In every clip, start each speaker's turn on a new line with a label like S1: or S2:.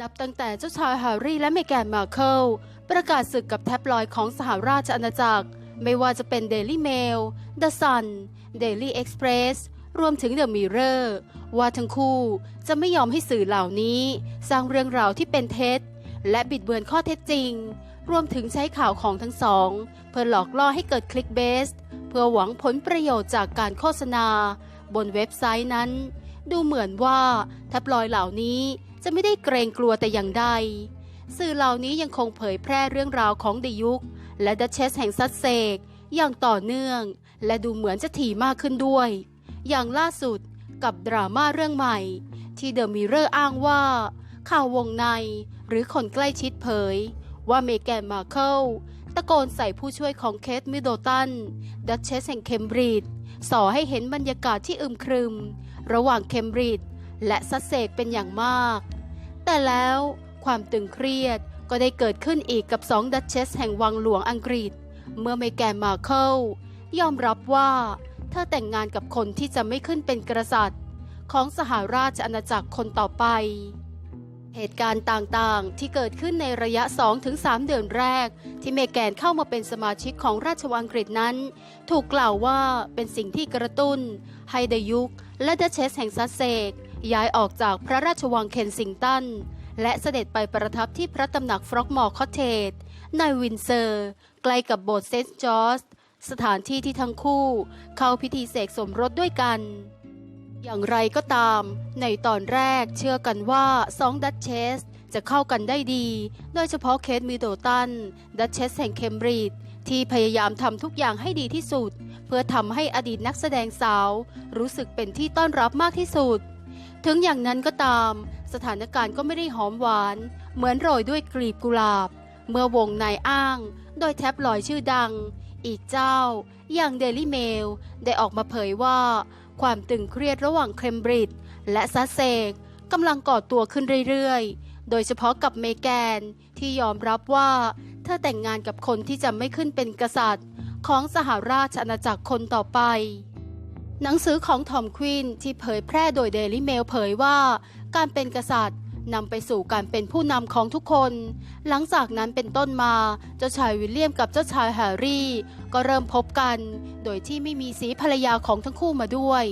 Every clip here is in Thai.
S1: นับตั้งแต่เจ้าชายแฮร์รี่และเมแกนมาเคิลประกาศศึกกับแท็บลอยด์ของสหราชอาณาจักร ไม่ว่าจะเป็น Daily Mail, The Sun, Daily Express รวมถึง The Mirror ว่าทั้งคู่จะไม่ยอมให้สื่อเหล่านี้ สร้างเรื่องราวที่เป็นเท็จ และบิดเบือนข้อเท็จจริง รวมถึงใช้ข่าวของทั้งสอง เพื่อหลอกล่อให้เกิดคลิกเบส เพื่อหวังผลประโยชน์จากการโฆษณา บนเว็บไซต์นั้น ดูเหมือนว่าแท็บลอยด์เหล่านี้ จะไม่ได้เกรงกลัวแต่อย่างใด สื่อเหล่านี้ยังคงเผยแพร่เรื่องราวของเดยุคและดัชเชสแห่งซัสเซกอย่างต่อเนื่อง และดูเหมือนจะถี่มากขึ้นด้วย อย่างล่าสุดกับดราม่าเรื่องใหม่ ที่เดอะมิเรอร์อ้างว่า ข่าววงในหรือคนใกล้ชิดเผย ว่าเมแกนมาเคิลตะโกนใส่ผู้ช่วยของเคทมิดเดิลตันดัชเชสแห่งเคมบริดจ์ส่อให้เห็นบรรยากาศที่อึมครึม ระหว่างเคมบริดจ์และซัสเซกเป็นอย่างมาก แต่แล้วความตึงเครียดก็ได้เกิดขึ้นอีกกับสองดัชเชสแห่งวังหลวงอังกฤษ เมื่อเมแกนมาเคิลยอมรับว่า เธอแต่งงานกับคนที่จะไม่ขึ้นเป็นกษัตริย์ ของสหราชอาณาจักรคนต่อไป เหตุการณ์ต่างๆที่เกิดขึ้นในระยะ 2-3 เดือนแรก ที่เมแกนเข้ามาเป็นสมาชิกของราชวังอังกฤษนั้น ถูกกล่าวว่าเป็นสิ่งที่กระตุ้นให้เดยุคและดัชเชสแห่งซัสเซก ย้ายออกจากพระราชวังเคนซิงตัน และเสด็จไปประทับที่พระตำหนักฟรอกมอร์คอเทจในวินเซอร์ ใกล้กับโบสถ์เซนต์จอร์จสถานที่ที่ทั้งคู่เข้าพิธีเสกสมรสด้วยกัน อย่างไรก็ตาม ในตอนแรกเชื่อกันว่าสองดัชเชสจะเข้ากันได้ดี โดยเฉพาะเคทมิดเดิลตัน ดัชเชสแห่งเคมบริดจ์ที่พยายามทำทุกอย่างให้ดีที่สุด เพื่อทำให้อดีตนักแสดงสาว รู้สึกเป็นที่ต้อนรับมากที่สุด ถึงอย่างนั้นก็ตาม สถานการณ์ก็ไม่ได้หอมหวาน เหมือนโรยด้วยกลีบกุหลาบ เมื่อวงนายอ้าง โดยแท็บลอยชื่อดัง อีกเจ้า อย่างเดลี่เมล ได้ออกมาเผยว่า ความตึงเครียดระหว่างเคมบริดจ์และซัสเซกกำลังก่อตัวขึ้นเรื่อยๆ โดยเฉพาะกับเมแกนที่ยอมรับว่า เธอแต่งงานกับคนที่จะไม่ขึ้นเป็นกษัตริย์ ของสหราชอาณาจักรคนต่อไป หนังสือของทอมควินที่เผยแพร่โดยเดลี่เมลเผยว่าการเป็นกษัตริย์นำไปสู่การเป็นผู้นำของทุกคน หลังจากนั้นเป็นต้นมา เจ้าชายวิลเลียมกับเจ้าชายแฮร์รี่ ก็เริ่มพบกัน โดยที่ไม่มีสีภรรยาของทั้งคู่มาด้วย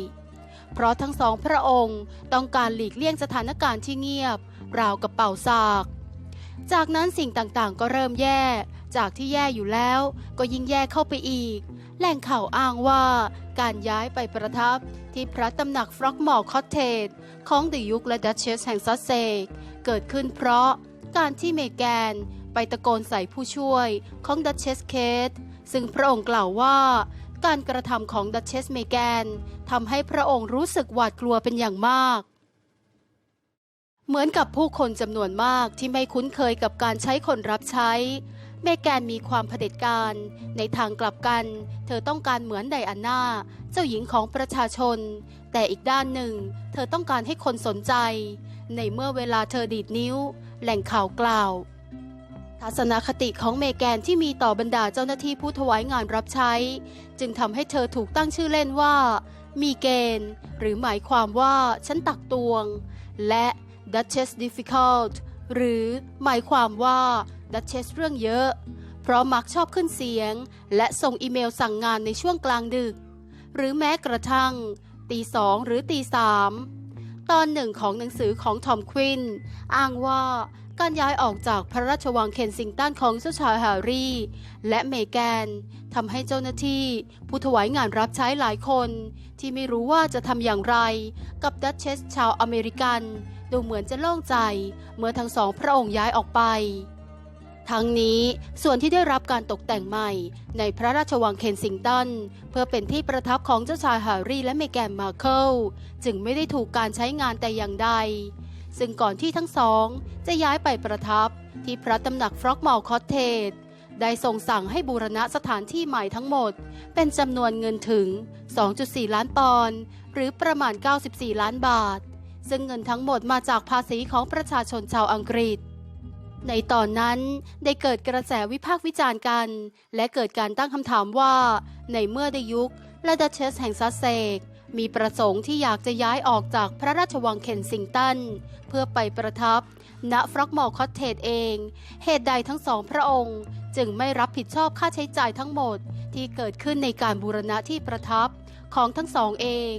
S1: เพราะทั้งสองพระองค์ต้องการหลีกเลี่ยงสถานการณ์ที่เงียบ ราวกับเป่าซาก จากนั้นสิ่งต่างๆ ก็เริ่มแย่ จากที่แย่อยู่แล้ว ก็ยิ่งแย่เข้าไปอีก แหล่งข่าวอ้างว่าการย้ายไปประทับที่พระตำหนักฟรอกมอร์คอตเทจของเดยุคและดัชเชสแห่งซัสเซกเกิดขึ้นเพราะการที่เมแกนไปตะโกนใส่ผู้ช่วยของดัชเชสเคทซึ่งพระองค์กล่าวว่า การกระทำของดัชเชสเมแกนทำให้พระองค์รู้สึกหวาดกลัวเป็นอย่างมาก เหมือนกับผู้คนจำนวนมากที่ไม่คุ้นเคยกับการใช้คนรับใช้ เมแกนมีความเผด็จการ ในทางกลับกัน เธอต้องการเหมือนไดอาน่า เจ้าหญิงของประชาชน แต่อีกด้านหนึ่ง เธอต้องการให้คนสนใจ ในเมื่อเวลาเธอดีดนิ้ว แหล่งข่าวกล่าว ทัศนคติของเมแกนที่มีต่อบรรดาเจ้าหน้าที่ผู้ถวายงานรับใช้ จึงทำให้เธอถูกตั้งชื่อเล่นว่า มีเกณฑ์ หรือหมายความว่าฉันตักตวง และ Duchess Difficult หรือหมายความว่า Duchess เรื่องเยอะ เพราะมักชอบขึ้นเสียง และส่งอีเมลสั่งงานในช่วงกลางดึก หรือแม้กระทั่งตีสองหรือตีสามตอนหนึ่งของหนังสือของทอมควินอ้างว่าการย้ายออกจากพระราชวังเคนซิงตันของเจ้าชายแฮร์รี่ และเมแกนทำให้เจ้าหน้าที่ผู้ถวายงานรับใช้หลายคน ที่ไม่รู้ว่าจะทำอย่างไร กับดัชเชสชาวอเมริกัน ดูเหมือนจะโล่งใจ เมื่อทั้งสองพระองค์ย้ายออกไป ทั้งนี้ส่วนที่ได้รับการตกแต่งใหม่ ในพระราชวังเคนซิงตัน เพื่อเป็นที่ประทับของเจ้าชายแฮร์รี่และเมแกนมาเคิลจึงไม่ได้ถูกการใช้งานแต่อย่างใด ซึ่งก่อนที่ทั้งสอง จะย้ายไปประทับ ที่พระตำหนักฟรอกมอลคอตเทจได้ทรงสั่งให้บูรณะสถานที่ใหม่ทั้งหมด เป็นจำนวนเงินถึง 2.4 ล้านปอนด์หรือประมาณ 94 ล้านบาท ซึ่งเงินทั้งหมดมาจากภาษีของประชาชนชาวอังกฤษ ในตอนนั้นได้เกิดกระแสวิพากษ์วิจารณ์กัน และเกิดการตั้งคำถามว่า ในเมื่อได้ยุคและดัชเชสแห่งซัสเซกมีประสงค์ที่อยากจะย้ายออกจากพระราชวังเคนซิงตัน เพื่อไปประทับ ณฟรอกมอร์คอตเทจเอง เหตุใดทั้งสองพระองค์ จึงไม่รับผิดชอบค่าใช้จ่ายทั้งหมดที่เกิดขึ้นในการบูรณะที่ประทับของทั้งสองเอง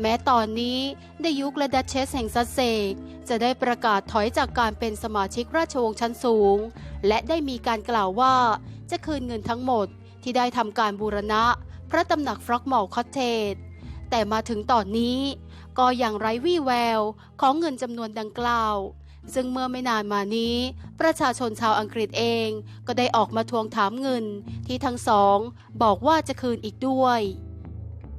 S1: แม้ตอนนี้ในยุคและดัชเชสแห่งซัสเซก จะได้ประกาศถอยจากการเป็นสมาชิกราชวงศ์ชั้นสูง และได้มีการกล่าวว่า จะคืนเงินทั้งหมดที่ได้ทำการบูรณะ พระตำหนักฟรอกมอลคอตเทจแต่มาถึงตอนนี้ ก็ยังไร้วี่แววของเงินจำนวนดังกล่าว ซึ่งเมื่อไม่นานมานี้ ประชาชนชาวอังกฤษเองก็ได้ออกมาทวงถามเงินที่ทั้งสองบอกว่าจะคืนอีกด้วย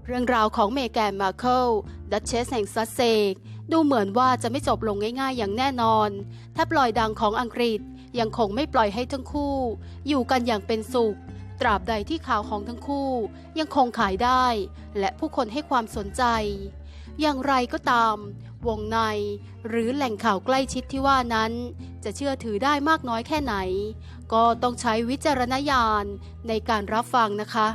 S1: เรื่องราวของเมแกนมาเคิลดัชเชสแห่งซัสเซก ดูเหมือนว่าจะไม่จบลงง่ายๆ อย่างแน่นอนถ้าปล่อยดังของอังกฤษยังคงไม่ปล่อยให้ทั้งคู่ อยู่กันอย่างเป็นสุข ตราบใดที่ข่าวของทั้งคู่ ยังคงขายได้ และผู้คนให้ความสนใจ อย่างไรก็ตาม วงในหรือแหล่งข่าวใกล้ชิดที่ว่านั้น จะเชื่อถือได้มากน้อยแค่ไหน ก็ต้องใช้วิจารณญาณในการรับฟังนะคะ